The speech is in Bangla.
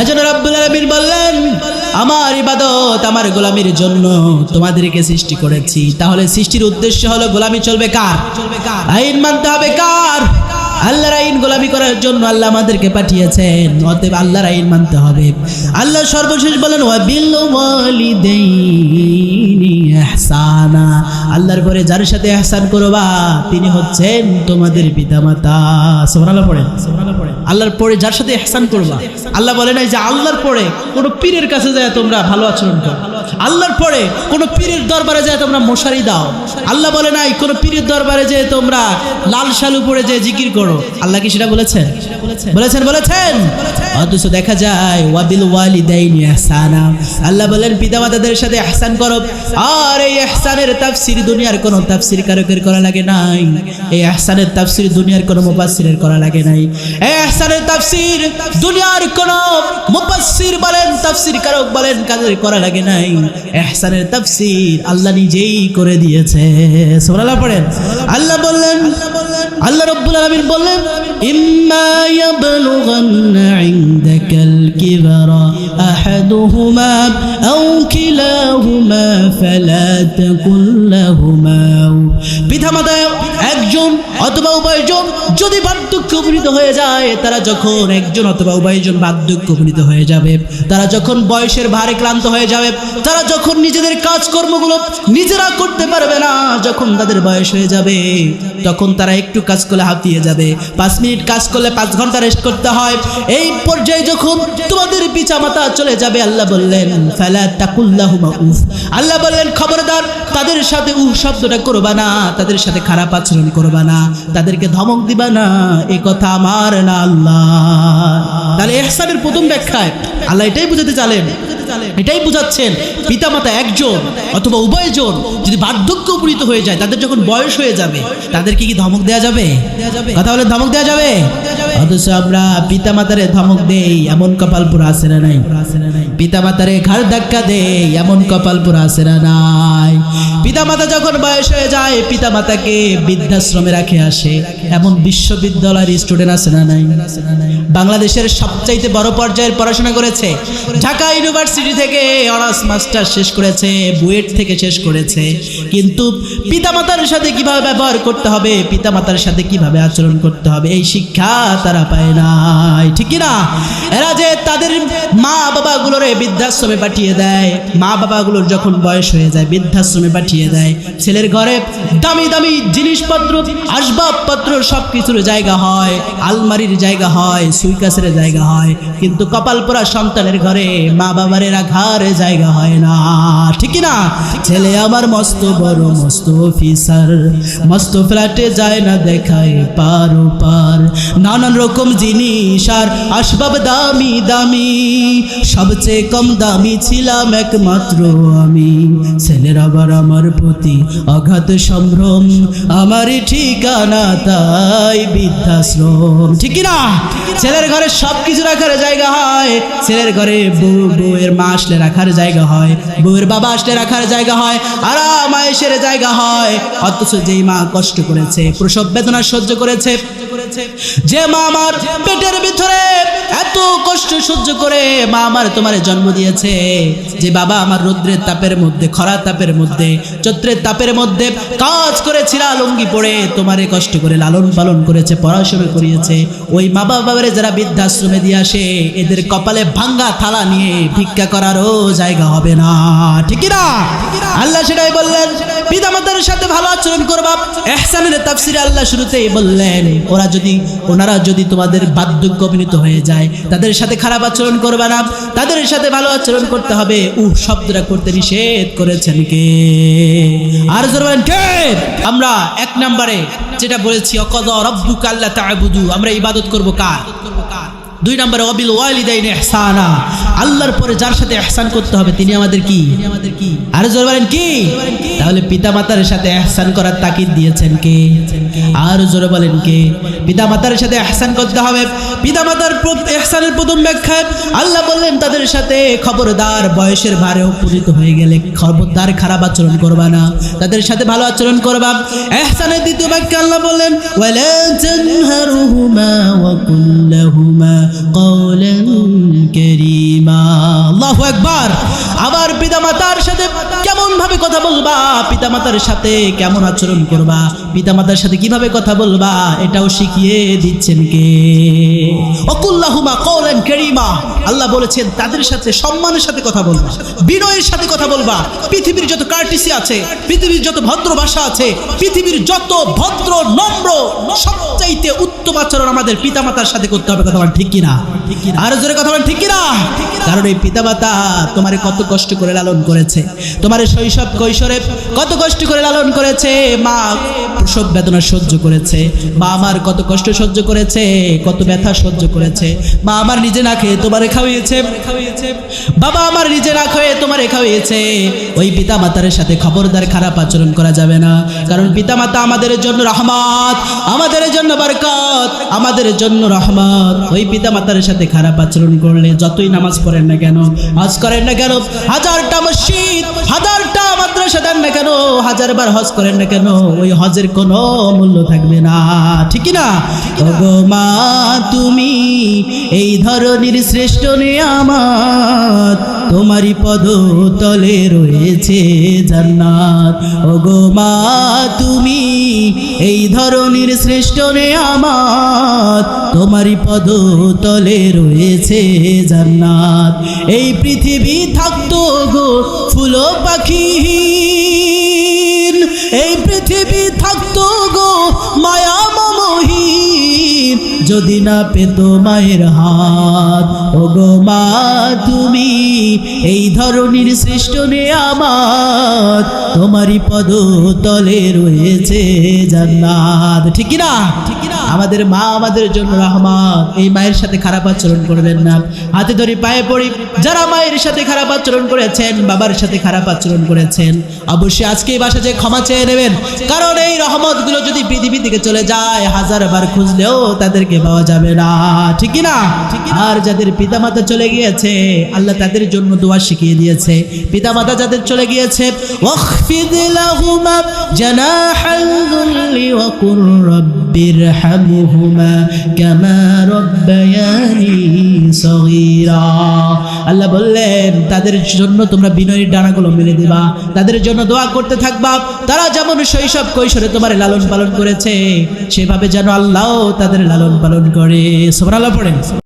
এজন্য রব্বুল আলামিন বললেন, আমার ইবাদত আমার গোলামির জন্য তোমাদেরকে সৃষ্টি করেছি। তাহলে সৃষ্টির উদ্দেশ্য হলো গোলামি চলবে কার চলবে কার? আইন মানতে হবে কার? আল্লাহর আইন গোলামি করার জন্য আল্লাহ আমাদেরকে পাঠিয়েছেন। অতএব আল্লাহর আইন মানতে হবে। আল্লাহ সর্বশেষ বলেন আল্লাহর পরে যার সাথে ইহসান করবা, তিনি হচ্ছেন তোমাদের পিতামাতা। সুবহানাল্লাহ পড়েন। আল্লাহর পরে যার সাথে ইহসান করবা। আল্লাহ বলে নাই যে আল্লাহর পরে কোনো পীরের কাছে যায় তোমরা ভালো আচরণ করো। আল্লাহর পরে কোনো পীরের দরবারে যায় তোমরা মশারি দাও। আল্লাহ বলে নাই, কোনো পীরের দরবারে যে তোমরা লাল শালু পরে যেয়ে জিকির করো। আল্লাহ কি সেটা বলেছেন? বলেছেন। বলেছেন অথচ দেখা যায়, ওয়াবিল ওয়ালিদাইনি ইহসানা। আল্লাহ বলেন, পিতামাতাদের সাথে ইহসান করো। আর এই ইহসানের তাফসীর দুনিয়ার কোনো তাফসীর কারকের করা লাগে নাই। এই ইহসানের তাফসীর দুনিয়ার কোনো মুফাসসিরের করা লাগে নাই। এই ইহসানের তাফসীর দুনিয়ার কোনো মুফাসসির বলেন, তাফসীর কারক বলেন, কাদের করা লাগে নাই। ইহসানের তাফসীর আল্লাহ নিজেই করে দিয়েছে। সুবহানাল্লাহ পড়েন। আল্লাহ বললেন, আল্লাহ রাব্বুল আলামিন বললেন, ইম্মা ইয়াবলুগান্না ইনদাকাল কিবরা আহাদুহুমা আও কিলাহুমা ফালা তাকুল লাহুমা পিতামাতা একজন অথবা উভয়জন যদি বার্ধক্য উপনীত হয়ে যায়, তারা যখন একজন অথবা উভয়জন বার্ধক্য উপনীত হয়ে যাবে, তারা যখন বয়সের ভারে ক্লান্ত হয়ে যাবে, তারা যখন নিজেদের কাজকর্মগুলো নিজেরা করতে পারবে না, যখন তাদের বয়স হয়ে যাবে, তখন তারা একটু কাজ করলে হাঁপিয়ে যাবে। পাঁচ মিনিট কাজ করলে পাঁচ ঘণ্টা রেস্ট করতে হয়। এই পর্যায়ে যখন তোমাদের পিছা মাতা চলে যাবে, আল্লাহ বললেন, ফালা তাকুল্লাহুমা উফ আল্লাহ বললেন, খবরদার, তাদের সাথে উহ শব্দটা করবা না, তাদের সাথে খারাপ আচরণ করবা না, তাদেরকে ধমক দিবা না, এ কথা আমার না আল্লাহ। তাহলে এহসানের প্রথম ব্যাখ্যায় আল্লাহ এটাই বুঝাতে চালেন, এটাই বুঝাচ্ছেন, পিতামাতা একজন অথবা উভয়জন যদি বার্ধক্য উপনীত হয়ে যায়, তাদের যখন বয়স হয়ে যাবে, তাদেরকে কি ধমক দেওয়া যাবে? কথা বলে ধমক দেওয়া যাবে? অথচ আমরা পিতামাতারে ধমক দেই, এমন কপাল পুরো আসে না নাই? পিতামাতারে ঘাড় ধাক্কা দেই, এমন কপাল পুরো আসে না নাই? পিতামাতা যখন বয়স হয়ে যায়, পিতামাতাকে বৃদ্ধাশ্রমে রাখে আসে। এমন বিশ্ববিদ্যালয়ের স্টুডেন্ট আছে না নাই? বাংলাদেশের সবচাইতে বড় পর্যায়ের পড়াশোনা করেছে। ঢাকা ইউনিভার্সিটি থেকে অনার্স মাস্টার শেষ করেছে, বুয়েট থেকে শেষ করেছে। কিন্তু পিতামাতার সাথে কীভাবে ব্যবহার করতে হবে, পিতামাতার সাথে কীভাবে আচরণ করতে হবে, এই শিক্ষা তারা পায় নাই। ঠিক না এরা যে তাদের মা বাবাগুলোরে বৃদ্ধাশ্রমে পাঠিয়ে দেয়। মা বাবাগুলোর যখন বয়স হয়ে যায়, বৃদ্ধাশ্রমে পাঠিয়ে দেয়। ছেলের ঘরে দামি দামি জিনিসপত্র, আসবাবপত্র সব কিছুর জায়গা হয়। আলমারির জায়গা হয়, সুইকাসের জায়গা হয়। কিন্তু কপাল পোড়া সন্তানের ঘরে মা বাবার এরা রাখার জায়গা হয় না। ঠিক না ছেলে আমার মস্ত বড়, মস্ত অফিসার। মস্ত ফ্ল্যাটে যায় না দেখায় পার পার। নানান রকম জিনিস আর আসবাব দামি দামি। সবচেয়ে কম দামি ছিলাম একমাত্র আমি। ছেলের আবার আমার প্রতি অগাধ সম্ভ্রম। আমারই ঠিকানা তাই বৃদ্ধাশ্রম। ঠিক না ছেলের ঘরে সব কিছু রাখার জায়গা হয়। ছেলের ঘরে বউ, বউয়ের মা আসলে রাখার জায়গা হয়। বউয়ের বাবা আসলে রাখার জায়গা হয়। আরাম আয়েসের জায়গা হয়। অথচ যেই মা কষ্ট করেছে, প্রসব বেদনা সহ্য করেছে যে মা আমার পেটের ভিতরে এত কষ্ট সহ্য করে মা আমার তোমার জন্ম দিয়েছে। যে বাবা আমার রৌদ্রের তাপের মধ্যে, খরা তাপের মধ্যে, চৈত্রের তাপের মধ্যে কাজ করেছিল লুঙ্গি পড়ে তোমারে কষ্ট করে লালন পালন করেছে, পড়াশোনা করিয়েছে। ওই মা বাবারে যারা বৃদ্ধাশ্রমে দিয়ে আসে, এদের কপালে ভাঙ্গা থালা নিয়ে ভিক্ষা করারও জায়গা হবে না। ঠিক না আল্লাহ সেটাই বললেন পিতামাতার সাথে ভালো আচরণ করবা। এহসানের তাফসিরে আল্লাহ শুরুতেই বললেন, ওরা যদি ওনারা যদি তোমাদের বার্ধক্য অভিনীত হয়ে যায়, তাদের সাথে খারাপ আচরণ করবে না। তাদের সাথে ভালো আচরণ করতে হবে। উহ, শব্দটা করতে নিষেধ করেছেন কে? আর জোর কে? আমরা এক নম্বরে যেটা বলেছি, অকদ রব্বুক আল্লাহ তাআবুদু আমরা ইবাদত করব কার? দুই নম্বরে, অবিল ওয়ালিদাইন ইহসানা। আল্লাহর পরে যার সাথে ইহসান করতে হবে, তিনি আমাদের কি? আমাদের কি আর জোর কি? তাহলে পিতা মাতার সাথে আহসান করার তাকিদ দিয়েছেন কে? আর জোরে বলেন কে? পিতা মাতার সাথে আহসান করতে হবে। পিতা মাতার আহসানের প্রথম ব্যাখ্যা আল্লাহ বললেন, তাদের সাথে খবরদার বয়সের ভারে উপনীত হয়ে গেলে খবরদার খারাপ আচরণ করবা না। তাদের সাথে ভালো আচরণ করবা। আহসানের দ্বিতীয় ব্যাখ্যা আল্লাহ বললেন আবার পিতা মাতার সাথে কথা বলবা? পিতামাতার সাথে কেমন আচরণ করবা? পিতামাতার সাথে কীভাবে কথা বলবা? এটাও শিখিয়ে দিচ্ছেন কে? অকুল্লাহুমা কওলান কারীমা। আল্লাহ বলেছেন, তাদের সাথে সম্মানের সাথে কথা বলবা। বিনয়ের সাথে কথা বলবা। পৃথিবীর যত কার্টিসি আছে, পৃথিবীর যত ভদ্র ভাষা আছে, পৃথিবীর যত ভদ্র, নম্র, সবচাইতে উত্তম আচরণ আমাদের পিতামাতার সাথে করতে হবে, কথা বলেন ঠিক কিনা? আরও জোরে কথা বলেন ঠিক কিনা? কারণ এই পিতামাতা তোমারে কত কষ্ট করে লালন করেছে, তোমার শৈশব কৈশোরে কত কষ্ট করে লালন করেছে, মা প্রসব বেদনা সহ্য করেছে, মা আমার কত কষ্ট সহ্য করেছে, কত ব্যথা সহ্য করেছে, মা আমার নিজে না খেয়ে তোমারে খাওয়িয়েছে, বাবা আমার নিজে না খেয়ে তোমারে খাওয়িয়েছে ওই পিতা মাতার সাথে খবরদার খারাপ আচরণ করা যাবে না। কারণ পিতা মাতা আমাদের জন্য রহমত, আমাদের জন্য বরকত, আমাদের জন্য রহমত। ওই পিতা মাতার সাথে খারাপ আচরণ করলে যতই নামাজ পড়েন না কেন হজ করেন না কেন, হাজারটা মসজিদ, হাজারটা দেন না কেন? হাজার বার হজ করেন না কেন? ওই হজের কোনো মূল্য থাকবে না। ঠিক না ওগো মা, তুমি এই ধরনের শ্রেষ্ঠ নিয়ামত তোমারই পদ তলে রয়েছে জান্নাত। ওগো মা, তুমি এই ধরনের শ্রেষ্ঠ নিয়ামত তোমারই পদ তলে রয়েছে জান্নাত। এই পৃথিবী থাকতো গো ফুল পাখি। এই পৃথিবী থাকতো যদি না পেত মায়ের হাত ও গো মা, তুমি এই ধরনের সৃষ্ট আমার তোমারই পদ তলে রয়েছে জান্নাত। ঠিক না ঠিক না আমাদের মা আমাদের জন্য রহমত। এই মায়ের সাথে খারাপ আচরণ করবেন না। হাতে ধরে পায়ে পড়ি। যারা মায়ের সাথে খারাপ আচরণ করেছেন, বাবার সাথে খারাপ আচরণ করেছেন, অবশ্যই আজকে এই বাসা যে ক্ষমা চেয়ে নেবেন। কারণ এই রহমতগুলো যদি পৃথিবী থেকে চলে যায় হাজার বার খুঁজলেও তাদেরকে পাওয়া যাবে না। ঠিক না আর যাদের পিতা মাতা চলে গিয়েছে, আল্লাহ তাদের জন্য দোয়া শিখিয়ে দিয়েছে। পিতা মাতা যাদের চলে গিয়েছে, ওয়াখফিদ লাহুমা জানাহাল যুল্লি ওয়া রাব্বিরহামহুমা كما ربياني صغيرا আল্লাহ বললেন, তাদের জন্য তোমরা বিনয়ের ডানাগুলো মেলে দিবা, তাদের জন্য দোয়া করতে থাকবা। তারা যেমন শৈশব কৈশোরে তোমার লালন পালন করেছে, সেভাবে যেন আল্লাহ তাদের লালন পালন করে। সোমরাল্লাহ পড়েন।